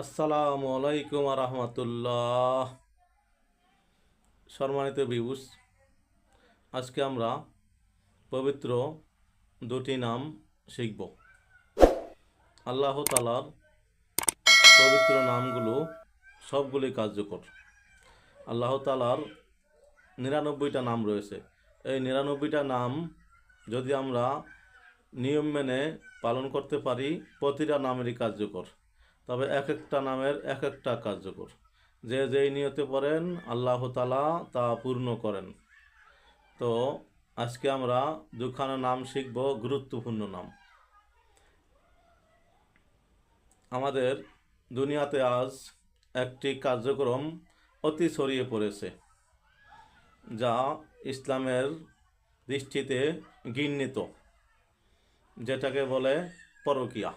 আসসালামু আলাইকুম রহমতুল্লাহ। সম্মানিত বিবুস আজকে আমরা পবিত্র দুটি নাম শিখব। আল্লাহ তালার পবিত্র নামগুলো সবগুলি কার্যকর। আল্লাহ তালার নিরানব্বইটা নাম রয়েছে। এই নিরানব্বইটা নাম যদি আমরা নিয়ম মেনে পালন করতে পারি, প্রতিটা নামেরই কার্যকর। তবে এক একটা নামের এক একটা কার্যকর। যে যেই নিয়তে পড়েন, আল্লাহ তালা তা পূর্ণ করেন। তো আজকে আমরা দুখানা নাম শিখব, গুরুত্বপূর্ণ নাম। আমাদের দুনিয়াতে আজ একটি কার্যক্রম অতি ছড়িয়ে পড়েছে, যা ইসলামের দৃষ্টিতে ঘৃণিত, যেটাকে বলে পরকিয়া।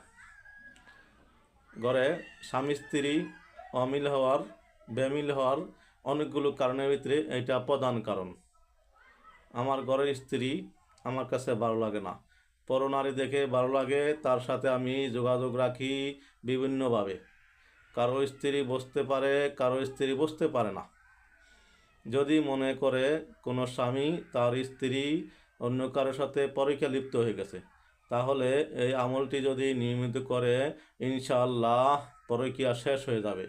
ঘরে স্বামী, স্ত্রী, অমিল হওয়ার, বেমিল হওয়ার অনেকগুলো কারণের ভিতরে এটা প্রধান কারণ। আমার ঘরের স্ত্রী আমার কাছে ভালো লাগে না। পরনারী দেখে ভালো লাগে, তার সাথে আমি যোগাযোগ রাখি বিভিন্নভাবে। কারও স্ত্রী বসতে পারে, কারও স্ত্রী বসতে পারে না। যদি মনে করে কোনো স্বামী তার স্ত্রী অন্য কারোর সাথে পরীক্ষা লিপ্ত হয়ে গেছে তাহলে এই আমলটি যদি নিয়মিত করে, ইনশাআল্লাহ পরকিয়া শেষ হয়ে যাবে।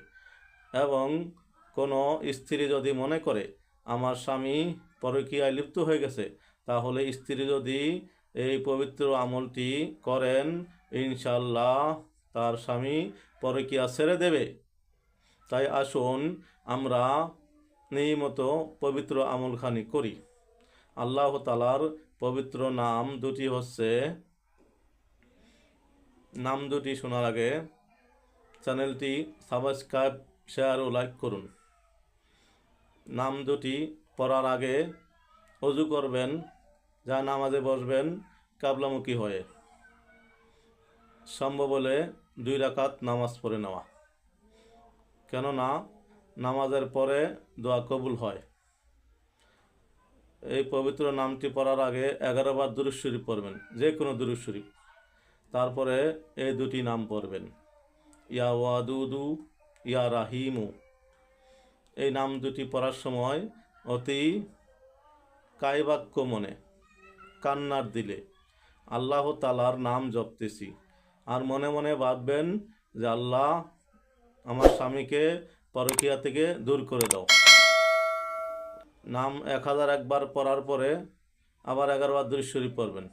এবং কোনো স্ত্রী যদি মনে করে, আমার স্বামী পরকিয়ায় লিপ্ত হয়ে গেছে তাহলে স্ত্রী যদি এই পবিত্র আমলটি করেন ইনশাল্লাহ তার স্বামী পরকিয়া ছেড়ে দেবে। তাই আসুন আমরা নিয়মিত পবিত্র আমলখানি করি। আল্লাহ তালার পবিত্র নাম দুটি হচ্ছে নাম দুটি শোনার আগে চ্যানেলটি সাবস্ক্রাইব, শেয়ার ও লাইক করুন। নাম দুটি পড়ার আগে অজু করবেন, যা নামাজে বসবেন, কাবলামুখী হয়ে। সম্ভব হলে দুই রাকাত নামাজ পড়ে নেওয়া। কেননা, নামাজের পরে দোয়া কবুল হয়। এই পবিত্র নামটি পড়ার আগে এগারো বার পড়বেন যে কোনো দুরুজ শরীফ। তারপরে এই দুটি নাম পড়বেন। ইয়া ওয়াদুদু, ইয়া রাহিমু। এই নাম দুটি পড়ার সময় অতি কায়বাক্য মনে কান্নার দিলে আল্লাহ তালার নাম জপতেছি। আর মনে মনে ভাববেন যে আল্লাহ আমার স্বামীকে পরকিয়া থেকে দূর করে দাও। নাম এক হাজার একবার পড়ার পরে আবার এগারোবার দুই শরীফ পড়বেন।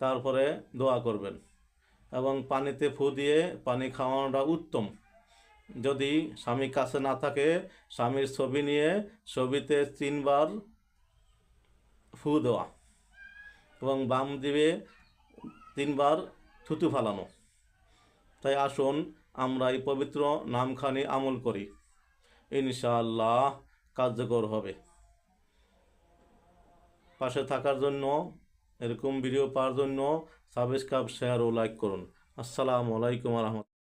তারপরে দোয়া করবেন। এবং পানিতে ফু দিয়ে পানি খাওয়ানোটা উত্তম। যদি স্বামী কাছে না থাকে, স্বামীর ছবি নিয়ে ছবিতে তিনবার ফু দেওয়া এবং বাম দিবে তিনবার থুতু ফালানো। তাই আসুন, আমরা এই পবিত্র নামখানি আমল করি। ইনশাআল্লাহ কার্যকর হবে। পাশে থাকার জন্য এরকম ভিডিও পাওয়ার জন্য সাবস্ক্রাইব শেয়ার ও লাইক করুন। আসসালামু আলাইকুম রহমত